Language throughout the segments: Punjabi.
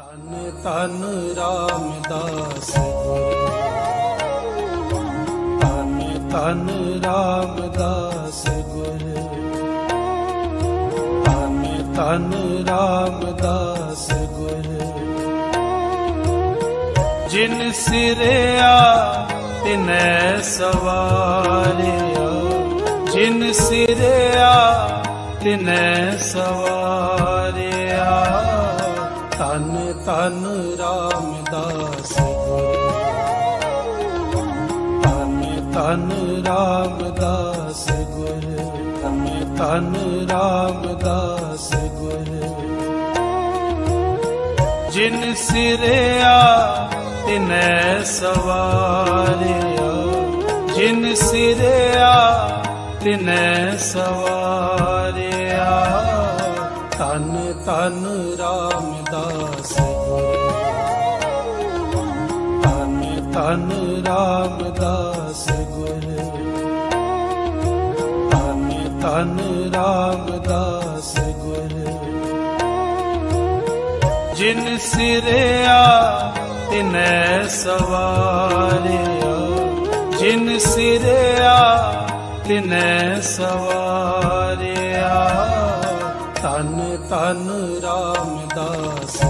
ਧੰਨ ਧੰਨ ਰਾਮਦਾਸ ਗੁਰੂ ਧੰਨ ਧੰਨ ਰਾਮਦਾਸ ਗੁਰੂ ਧੰਨ ਧੰਨ ਰਾਮਦਾਸ ਗੁਰੂ ਜਿਨ ਸਿਰਿਆ, ਤਿਨੈ ਸਵਾਰਿਆ। ਜਿਨ ਸਿਰਿਆ, ਤਿਨੈ ਸਵਾਰਿਆ। ਧਨ ਧੰਨ ਰਾਮਦਾਸ ਗੁਰੂ ਧੰਨ ਧੰਨ ਰਾਮਦਾਸ ਗੁਰੂ, ਧੰਨ ਧੰਨ ਰਾਮਦਾਸ ਗੁਰੂ। ਜਿਨ ਸਿਰਿਆ, ਤਿਨੈ ਸਵਾਰਿਆ। ਜਿਨ ਸਿਰਿਆ, ਤਿਨੈ ਸਵਾਰਿਆ। ਧੰਨ ਧੰਨ ਰਾਮਦਾਸ ਧੰਨ ਧੰਨ ਰਾਮਦਾਸ ਗੁਰੂ। ਧੰਨ ਧੰਨ ਰਾਮਦਾਸ ਗੁਰੂ। ਜਿਨ ਸਿਰਿਆ, ਤਿਨੈ ਸਵਾਰਿਆ। ਜਿਨ ਸਿਰਿਆ, ਤਿਨੈ ਸਵਾਰਿਆ। ਧੰਨ ਧੰਨ ਰਾਮਦਾਸ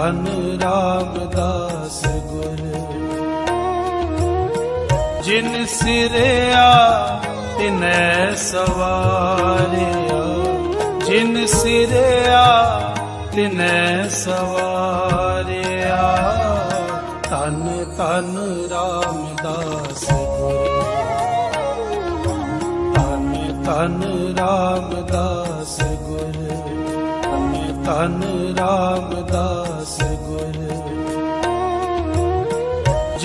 ਧੰਨ ਧੰਨ ਰਾਮਦਾਸ ਗੁਰੂ ਜਿਨ ਸਿਰਿਆ, ਤਿਨੈ ਸਵਾਰਿਆ। ਜਿਨ ਸਿਰਿਆ, ਤਿਨੈ ਸਵਾਰਿਆ। ਧੰਨ ਧੰਨ ਰਾਮਦਾਸ ਗੁਰੂ ਧੰਨ, ਧਨ ਰਾਮਦਾਸ ਗੁਰੂ ਧੰਨ ਧੰਨ ਰਾਮਦਾਸ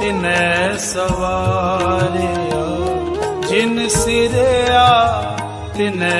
ਤਿਨੈ ਸਵਾਰਿਆ ਜਿਨ ਸਿਰਿਆ ਤਿਨੈ